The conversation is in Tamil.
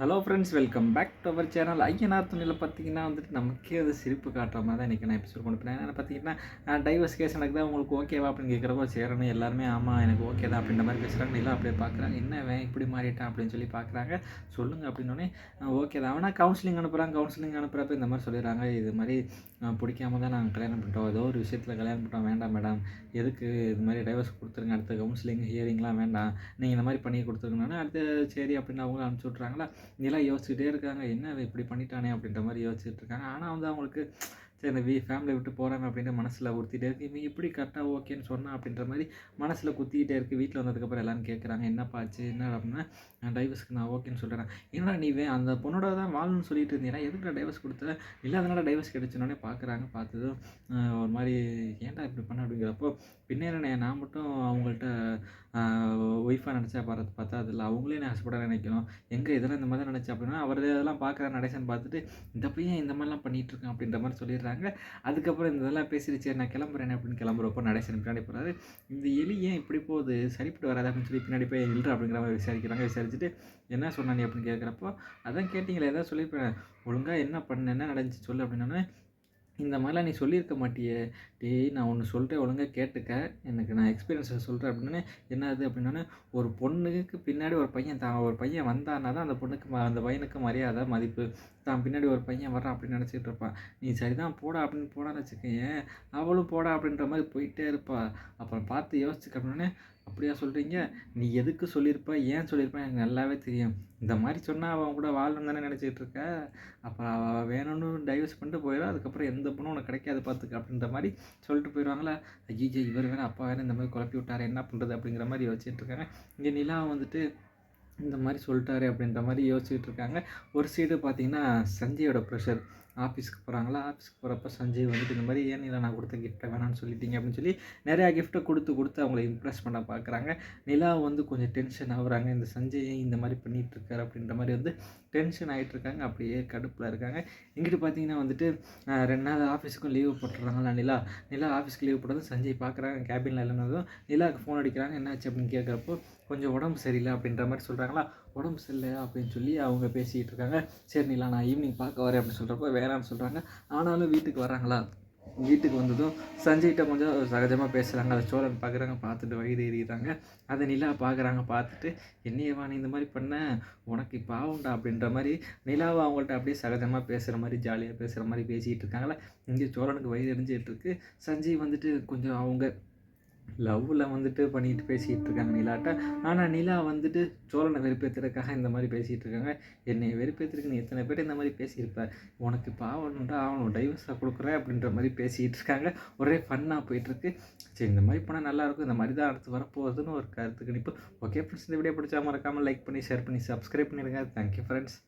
Hello friends welcome back to our channel Ayyanar துணியில் பார்த்தீங்கன்னா வந்துட்டு நமக்கே அது சிரிப்பு காட்டுற மாதிரி தான் இன்றைக்கி நான் எபிசோட் கொண்டு போனேன் ஏன்னா பார்த்தீங்கன்னா டைவர்ஸ் கேஸ் நடக்குதா உங்களுக்கு ஓகேவா அப்படின்னு கேட்குறப்போ சேரணும் எல்லாருமே ஆமாம் எனக்கு ஓகே தான் அப்படின்ற மாதிரி பேசுகிறாங்க இல்லை அப்படியே பார்க்குறாங்க. என்ன வேன் இப்படி மாறிட்டான் அப்படின்னு சொல்லி பார்க்குறாங்க. சொல்லுங்கள் அப்படின்னோடனே ஓகே தான். ஆனால் கவுன்சிலிங் அனுப்புகிறாங்க கவுன்சிலிங் அனுப்புகிறப்ப இந்த மாதிரி சொல்லிடுறாங்க. இது மாதிரி பிடிக்காம தான் நாங்கள் கல்யாணம் பண்ணிட்டோம். ஏதோ ஒரு விஷயத்தில் கல்யாணம் பண்ணிட்டோம். வேண்டாம் மேடம் எதுக்கு இது மாதிரி டைவர்ஸ் கொடுத்துருங்க. அடுத்த கவுன்சிலிங் ஹியரிங்லாம் வேண்டாம். நீங்கள் இந்த மாதிரி பண்ணி கொடுத்துருங்கன்னா அடுத்து சரி அப்படின்னு அவங்களும் அனுப்பிச்சி விட்றாங்களா இதெல்லாம் யோசிச்சுட்டே இருக்காங்க என்ன இப்படி பண்ணிட்டானே? அப்படின்ற மாதிரி யோசிச்சுட்டு இருக்காங்க. ஆனால் வந்து அவங்களுக்கு சரி இந்த வீ ஃபேமிலியை விட்டு போகிறாங்க அப்படின்ட்டு மனசில் உறுத்திட்டே இருக்கு. இவன் எப்படி கரெக்டாக ஓகேன்னு சொன்னால் அப்படின்ற மாதிரி மனசில் குத்திக்கிட்டே இருக்குது வீட்டில் வந்ததுக்கப்புறம் எல்லாரும் கேட்குறாங்க என்னப்பா ஆச்சு? என்ன அப்படின்னா? நான் டைவர்ஸ்க்கு நான் ஓகேன்னு சொல்கிறேன் என்னடா நீ வே அந்த பொண்ணோட தான் வாழணும்னு சொல்லிட்டு இருந்தீங்கன்னா எதுக்கு டைவர்ஸ் கொடுத்த? இல்லை அதனால் டைவர்ஸ் கிடைச்சோன்னே பார்க்குறாங்க பார்த்ததும் ஒரு மாதிரி ஏன்டா இப்படி பண்ண? அப்படிங்கிறப்போ பின்னே நான் மட்டும் அவங்கள்ட்ட ஒய்ஃபாக நினச்சா பார்த்து பார்த்தா அதில் அவங்களே நான் ஹஸ்பண்டாக நினைக்கணும். எங்கே இதெல்லாம் இந்த மாதிரி நினச்சா அப்படின்னா அவர் இதெல்லாம் பார்க்குற நடேசன் பார்த்துட்டு இந்த பையன் இந்த மாதிரிலாம் பண்ணிகிட்ருக்கான் அப்படின்ற மாதிரி சொல்லிடுறாங்க. அதுக்கப்புறம் இந்த இதெல்லாம் பேசிடுச்சு நான் கிளம்புறேன் அப்படின்னு கிளம்புறப்போ நடேசன் பின்னாடி போகிறாரு இந்த எலி ஏன் இப்படி போகுது? சரிப்பட்டு வராது அப்படின்னு சொல்லி பின்னாடி போய் இல்லை அப்படிங்கிற மாதிரி விசாரிக்கிறாங்க. விசாரிச்சுட்டு என்ன சொன்னானே அப்படின்னு கேட்குறப்போ அதான் கேட்டிங்களே ஏதாவது சொல்லியிருப்பேன். ஒழுங்காக என்ன பண்ண என்ன நடந்துச்சு சொல்லு அப்படின்னா இந்த மாதிரிலாம் நீ சொல்லியிருக்க மாட்டியே. டேய் நான் ஒன்று சொல்கிறேன் ஒழுங்காக கேட்டுக்க. எனக்கு நான் எக்ஸ்பீரியன்ஸை சொல்கிறேன் அப்படின்னு என்னது அப்படின்னா ஒரு பொண்ணுக்கு பின்னாடி ஒரு பையன் தான் ஒரு பையன் வந்தான்னா தான் அந்த பொண்ணுக்கு அந்த பையனுக்கு மரியாதை மதிப்பு. தான் பின்னாடி ஒரு பையன் வர்றான் அப்படின்னு நினச்சிட்டு இருப்பான். நீ சரிதான் போடா அப்படின்னு போடான்னு வச்சுக்கேன் அவளும் போடா அப்படின்ற மாதிரி போயிட்டே இருப்பா. அப்புறம் பார்த்து யோசிச்சுக்க அப்படின்னே அப்படியா சொல்கிறீங்க நீ எதுக்கு சொல்லியிருப்ப? ஏன் சொல்லியிருப்ப? எனக்கு நல்லாவே தெரியும். இந்த மாதிரி சொன்னால் அவன் கூட வாழணும் தானே நினச்சிட்டு இருக்க. அப்போ அவள் வேணும்னு டைவர்ஸ் பண்ணிட்டு போயிடும் அதுக்கப்புறம் எந்த பொண்ணும் உனக்கு கிடைக்காது பார்த்துக்க அப்படின்ற மாதிரி சொல்லிட்டு போயிடுவாங்களா ஐயோ இவர் வேணும் அப்பா வேணும் இந்த மாதிரி குழப்பி விட்டாரு. என்ன பண்ணுறது அப்படிங்கிற மாதிரி வச்சுட்டு இருக்காங்க. இங்கே நிலா வந்துட்டு இந்த மாதிரி சொல்லிட்டாரு அப்படின்ற மாதிரி யோசிச்சுட்டு இருக்காங்க. ஒரு சைடு பார்த்தீங்கன்னா சஞ்சயோட ப்ரெஷர் ஆஃபீஸ்க்கு போகிறாங்களா ஆஃபீஸ்க்கு போகிறப்ப சஞ்சய் வந்துட்டு இந்த மாதிரி ஏன் நிலா நான் கொடுத்த கிஃப்ட்டை வேணாம்னு சொல்லிட்டீங்க? அப்படின்னு சொல்லி நிறையா கிஃப்ட்டை கொடுத்து கொடுத்து அவங்கள இம்ப்ரெஸ் பண்ண பார்க்குறாங்க நிலா வந்து கொஞ்சம் டென்ஷன் ஆகுறாங்க. இந்த சஞ்சய் இந்த மாதிரி பண்ணிகிட்ருக்காரு அப்படின்ற மாதிரி வந்து டென்ஷன் ஆகிட்டு இருக்காங்க. அப்படியே கடுப்பில் இருக்காங்க. இங்கிட்டு பார்த்தீங்கன்னா வந்துட்டு ரெண்டு நாள் ஆஃபீஸுக்கும் லீவு போட்டுறாங்களா நிலா? நிலா ஆஃபீஸ்க்கு லீவ் போட்டதும் சஞ்சய் பார்க்குறாங்க கேபினில் இல்லைனாலும் நிலாவுக்கு ஃபோன் அடிக்கிறாங்க. என்னாச்சு? அப்படின்னு கேட்குறப்போ கொஞ்சம் உடம்பு சரியில்லை அப்படின்ற மாதிரி சொல்கிறாங்களா உடம்பு சரியில்லை அப்படின்னு சொல்லி அவங்க பேசிக்கிட்டு இருக்காங்க. சரி நிலா நான் ஈவினிங் பார்க்க வரேன் அப்படின்னு சொல்கிறப்போ வேணாம்னு சொல்கிறாங்க ஆனாலும் வீட்டுக்கு வராங்களா வீட்டுக்கு வந்ததும் சஞ்சய்கிட்ட கொஞ்சம் சகஜமாக பேசுகிறாங்க அதை சோழன் பார்க்குறாங்க பார்த்துட்டு வயிறு எறிகிறாங்க அதை நிலா பார்க்குறாங்க பார்த்துட்டு என்னையவா நீ இந்த மாதிரி பண்ண? உனக்கு பாவம்டா அப்படின்ற மாதிரி நிலாவை அவங்கள்ட்ட அப்படியே சகஜமாக பேசுகிற மாதிரி ஜாலியாக பேசுகிற மாதிரி பேசிகிட்டு இருக்காங்களா இங்கே சோழனுக்கு வயிறு எரிஞ்சிட்டு இருக்கு. சஞ்சய் வந்துட்டு கொஞ்சம் அவங்க லவ்வில் வந்துட்டு பண்ணிட்டு பேசிகிட்டு இருக்காங்க நிலாட்ட. ஆனால் நிலா வந்துட்டு சோழனை வெறுப்பேற்றுறதுக்காக இந்த மாதிரி பேசிகிட்டு இருக்காங்க என்னை வெறுப்பேற்றுறதுக்கு நீ எத்தனை பேர் இந்த மாதிரி பேசியிருப்ப? உனக்கு இப்போ ஆகணும்டா ஆகணும் டைவர்ஸாக கொடுக்குறேன் அப்படின்ற மாதிரி பேசிகிட்டு இருக்காங்க ஒரே ஃபன்னாக போயிட்டுருக்கு சரி இந்த மாதிரி போனால் நல்லாயிருக்கும் இந்த மாதிரி தான் அடுத்து வரப்போகுதுன்னு ஒரு கருத்து கணிப்பு. ஓகே ஃப்ரெண்ட்ஸ் இந்த வீடியோ பிடிச்சா மறக்காமல் லைக் பண்ணி ஷேர் பண்ணி சப்ஸ்கிரைப் பண்ணிடுங்க. Thank you friends